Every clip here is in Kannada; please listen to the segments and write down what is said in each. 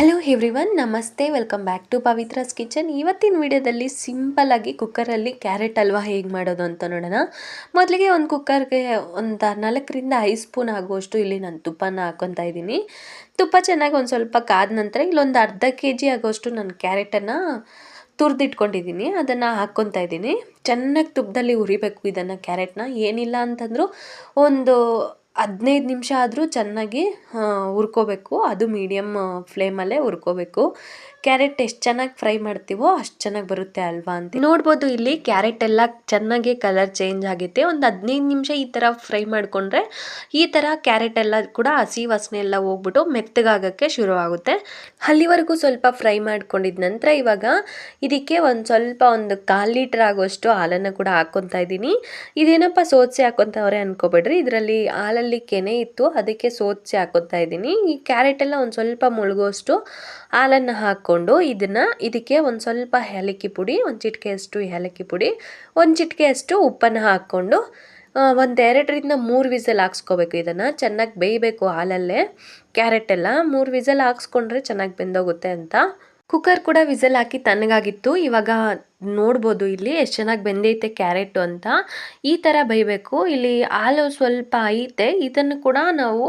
ಹಲೋ ಎವ್ರಿವನ್ ನಮಸ್ತೆ. Welcome back to Pavithra's kitchen ಇವತ್ತಿನ ವಿಡಿಯೋದಲ್ಲಿ ಸಿಂಪಲ್ಲಾಗಿ ಕುಕ್ಕರಲ್ಲಿ ಕ್ಯಾರೆಟ್ ಹಲ್ವಾ ಹೇಗೆ ಮಾಡೋದು ಅಂತ ನೋಡೋಣ. ಮೊದಲಿಗೆ ಒಂದು ಕುಕ್ಕರ್ಗೆ ಒಂದು ನಾಲ್ಕರಿಂದ ಐದು ಸ್ಪೂನ್ ಆಗುವಷ್ಟು ಇಲ್ಲಿ ನಾನು ತುಪ್ಪನ ಹಾಕ್ಕೊತಾ ಇದ್ದೀನಿ. ತುಪ್ಪ ಚೆನ್ನಾಗಿ ಒಂದು ಸ್ವಲ್ಪ ಕಾದ ನಂತರ ಇಲ್ಲೊಂದು ಅರ್ಧ ಕೆ ಜಿ ಆಗೋಷ್ಟು ನಾನು ಕ್ಯಾರೆಟನ್ನು ತುರಿದಿಟ್ಕೊಂಡಿದ್ದೀನಿ. ಅದನ್ನು ಹಾಕ್ಕೊತಾ ಇದ್ದೀನಿ. ಚೆನ್ನಾಗಿ ತುಪ್ಪದಲ್ಲಿ ಉರಿಬೇಕು ಇದನ್ನು ಕ್ಯಾರೆಟ್ನ ಏನಿಲ್ಲ ಅಂತಂದರೂ ಒಂದು ಹದಿನೈದು ನಿಮಿಷ ಆದರೂ ಚೆನ್ನಾಗಿ ಹುರ್ಕೋಬೇಕು. ಅದು ಮೀಡಿಯಮ್ ಫ್ಲೇಮಲ್ಲೇ ಹುರ್ಕೋಬೇಕು. ಕ್ಯಾರೆಟ್ ಎಷ್ಟು ಚೆನ್ನಾಗಿ ಫ್ರೈ ಮಾಡ್ತೀವೋ ಅಷ್ಟು ಚೆನ್ನಾಗಿ ಬರುತ್ತೆ ಅಲ್ವಾ ಅಂತ. ನೋಡ್ಬೋದು ಇಲ್ಲಿ ಕ್ಯಾರೆಟ್ ಎಲ್ಲ ಚೆನ್ನಾಗಿ ಕಲರ್ ಚೇಂಜ್ ಆಗುತ್ತೆ. ಒಂದು ಹದಿನೈದು ನಿಮಿಷ ಈ ಥರ ಫ್ರೈ ಮಾಡಿಕೊಂಡ್ರೆ ಈ ಥರ ಕ್ಯಾರೆಟ್ ಎಲ್ಲ ಕೂಡ ಹಸಿ ವಾಸನೆ ಎಲ್ಲ ಹೋಗ್ಬಿಟ್ಟು ಮೆತ್ತಗಾಗೋಕ್ಕೆ ಶುರುವಾಗುತ್ತೆ ಅಲ್ಲಿವರೆಗೂ ಸ್ವಲ್ಪ ಫ್ರೈ ಮಾಡ್ಕೊಂಡಿದ ನಂತರ ಇವಾಗ ಇದಕ್ಕೆ ಒಂದು ಸ್ವಲ್ಪ ಒಂದು ಕಾಲು ಲೀಟ್ರ್ ಆಗೋಷ್ಟು ಹಾಲನ್ನು ಕೂಡ ಹಾಕ್ಕೊತಾ ಇದ್ದೀನಿ. ಇದೇನಪ್ಪ ಸೋಚೆ ಹಾಕೊತವ್ರೆ ಅನ್ಕೋಬೇಡ್ರಿ. ಇದರಲ್ಲಿ ಹಾಲಲ್ಲಿ ಕೆನೆ ಇತ್ತು, ಅದಕ್ಕೆ ಸೋಚೆ ಹಾಕೊತಾ ಇದ್ದೀನಿ. ಈ ಕ್ಯಾರೆಟ್ ಎಲ್ಲ ಒಂದು ಸ್ವಲ್ಪ ಮುಳುಗೋಷ್ಟು ಹಾಲನ್ನು ಹಾಕ್ಕೊಂಡು ಇದನ್ನು ಇದಕ್ಕೆ ಒಂದು ಸ್ವಲ್ಪ ಏಲಕ್ಕಿ ಪುಡಿ, ಒಂದು ಚಿಟಿಕೆಯಷ್ಟು ಏಲಕ್ಕಿ ಪುಡಿ, ಒಂದು ಚಿಟಿಕೆಯಷ್ಟು ಉಪ್ಪನ್ನು ಹಾಕ್ಕೊಂಡು ಒಂದು ಎರಡರಿಂದ ಮೂರು ವಿಸಲ್ ಹಾಕ್ಸ್ಕೋಬೇಕು ಇದನ್ನು. ಚೆನ್ನಾಗಿ ಬೇಯಬೇಕು ಹಾಲಲ್ಲೇ. ಕ್ಯಾರೆಟ್ ಎಲ್ಲ ಮೂರು ವಿಸಲ್ ಹಾಕ್ಸ್ಕೊಂಡ್ರೆ ಚೆನ್ನಾಗಿ ಬೆಂದೋಗುತ್ತೆ ಅಂತ. ಕುಕ್ಕರ್ ಕೂಡ ವಿಸಲ್ ಹಾಕಿ ತಣ್ಣಗಾಗಿತ್ತು. ಇವಾಗ ನೋಡ್ಬೋದು. ಇಲ್ಲಿ ಎಷ್ಟು ಚೆನ್ನಾಗಿ ಬೆಂದೈತೆ ಕ್ಯಾರೆಟು ಅಂತ. ಈ ಥರ ಬೇಯಬೇಕು. ಇಲ್ಲಿ ಹಾಲು ಸ್ವಲ್ಪ ಐತೆ. ಇದನ್ನು ಕೂಡ ನಾವು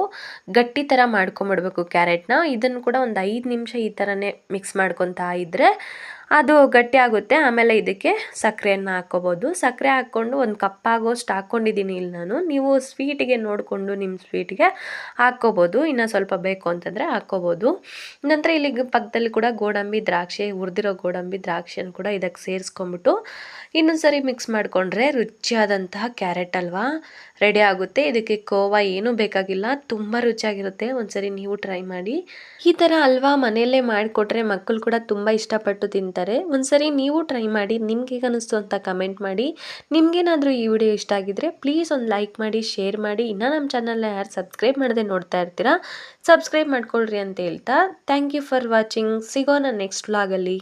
ಗಟ್ಟಿ ಥರ ಮಾಡ್ಕೊಂಬಿಡ್ಬೇಕು ಕ್ಯಾರೆಟ್ನ. ಇದನ್ನು ಕೂಡ ಒಂದು ಐದು ನಿಮಿಷ ಈ ಥರನೇ ಮಿಕ್ಸ್ ಮಾಡ್ಕೊತಾ ಇದ್ದರೆ ಅದು ಗಟ್ಟಿ ಆಗುತ್ತೆ. ಆಮೇಲೆ ಇದಕ್ಕೆ ಸಕ್ಕರೆಯನ್ನು ಹಾಕ್ಕೋಬೋದು. ಸಕ್ಕರೆ ಹಾಕ್ಕೊಂಡು ಒಂದು ಕಪ್ಪಾಗೋಷ್ಟು ಹಾಕ್ಕೊಂಡಿದ್ದೀನಿ ಇಲ್ಲಿ ನಾನು. ನೀವು ಸ್ವೀಟಿಗೆ ನೋಡಿಕೊಂಡು ನಿಮ್ಮ ಸ್ವೀಟಿಗೆ ಹಾಕ್ಕೋಬೋದು. ಇನ್ನು ಸ್ವಲ್ಪ ಬೇಕು ಅಂತಂದರೆ ಹಾಕ್ಕೋಬೋದು. ನಂತರ ಇಲ್ಲಿ ಪಕ್ಕದಲ್ಲಿ ಕೂಡ ಗೋಡಂಬಿ ದ್ರಾಕ್ಷಿ ಹುರಿದಿರೋ ಗೋಡಂಬಿ ದ್ರಾಕ್ಷಿಯನ್ನು ಕೂಡ ಇದಕ್ಕೆ ಸೇರಿಸ್ಕೊಂಬಿಟ್ಟು ಇನ್ನೊಂದು ಸರಿ ಮಿಕ್ಸ್ ಮಾಡಿಕೊಂಡ್ರೆ ರುಚಿಯಾದಂತಹ ಕ್ಯಾರೆಟ್ ಅಲ್ವಾ? ರೆಡಿ ಆಗುತ್ತೆ. ಇದಕ್ಕೆ ಕೋವಾ ಏನೂ ಬೇಕಾಗಿಲ್ಲ. ತುಂಬ ರುಚಿಯಾಗಿರುತ್ತೆ. ಒಂದ್ಸರಿ ನೀವು ಟ್ರೈ ಮಾಡಿ. ಈ ಥರ ಅಲ್ವಾ ಮನೆಯಲ್ಲೇ ಮಾಡಿಕೊಟ್ರೆ ಮಕ್ಕಳು ಕೂಡ ತುಂಬ ಇಷ್ಟಪಟ್ಟು ತಿಂತಾರೆ. ಒಂದ್ಸರಿ ನೀವು ಟ್ರೈ ಮಾಡಿ. ನಿಮ್ಗೆ ಈಗ ಅನ್ನಿಸ್ತು ಅಂತ ಕಮೆಂಟ್ ಮಾಡಿ. ನಿಮ್ಗೇನಾದರೂ ಈ ವಿಡಿಯೋ ಇಷ್ಟ ಆಗಿದ್ರೆ ಪ್ಲೀಸ್ ಒಂದು ಲೈಕ್ ಮಾಡಿ ಶೇರ್ ಮಾಡಿ. ಇನ್ನೂ ನಮ್ಮ ಚಾನಲ್ನ ಯಾರು ಸಬ್ಸ್ಕ್ರೈಬ್ ಮಾಡದೆ ನೋಡ್ತಾ ಇರ್ತೀರಾ? ಸಬ್ಸ್ಕ್ರೈಬ್ ಮಾಡ್ಕೊಳ್ರಿ ಅಂತ ಹೇಳ್ತಾ. ಥ್ಯಾಂಕ್ ಯು ಫಾರ್ ವಾಚಿಂಗ್ ಸಿಗೋಣ ನೆಕ್ಸ್ಟ್ ವ್ಲಾಗಲ್ಲಿ